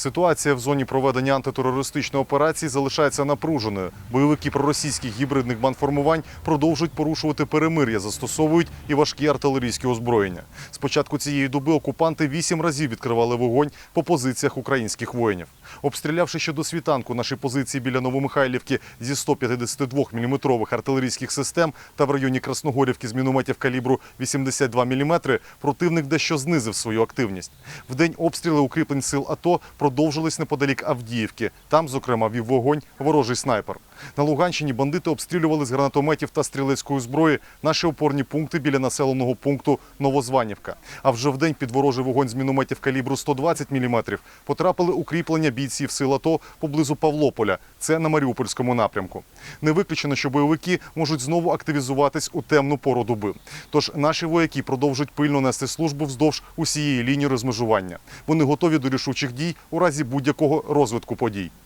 Ситуація в зоні проведення антитерористичної операції залишається напруженою. Бойовики проросійських гібридних бандформувань продовжують порушувати перемир'я, застосовують і важкі артилерійські озброєння. З початку цієї доби окупанти вісім разів відкривали вогонь по позиціях українських воїнів. Обстрілявши ще до світанку наші позиції біля Новомихайлівки зі 152 мм артилерійських систем та в районі Красногорівки з мінометів калібру 82 мм, противник дещо знизив свою активність. В день обстріли укріплень сил АТО продовжились неподалік Авдіївки. Там, зокрема, вів вогонь ворожий снайпер. На Луганщині бандити обстрілювали з гранатометів та стрілецької зброї наші опорні пункти біля населеного пункту Новозванівка. А вже в день під ворожий вогонь з мінометів калібру 120 мм потрапили укріплення бійців сил АТО поблизу Павлополя. Це на Маріупольському напрямку. Не виключено, що бойовики можуть знову активізуватись у темну пору доби. Тож наші вояки продовжують пильно нести службу вздовж усієї лінії розмежування. Вони готові до рішучих дій у разі будь-якого розвитку подій.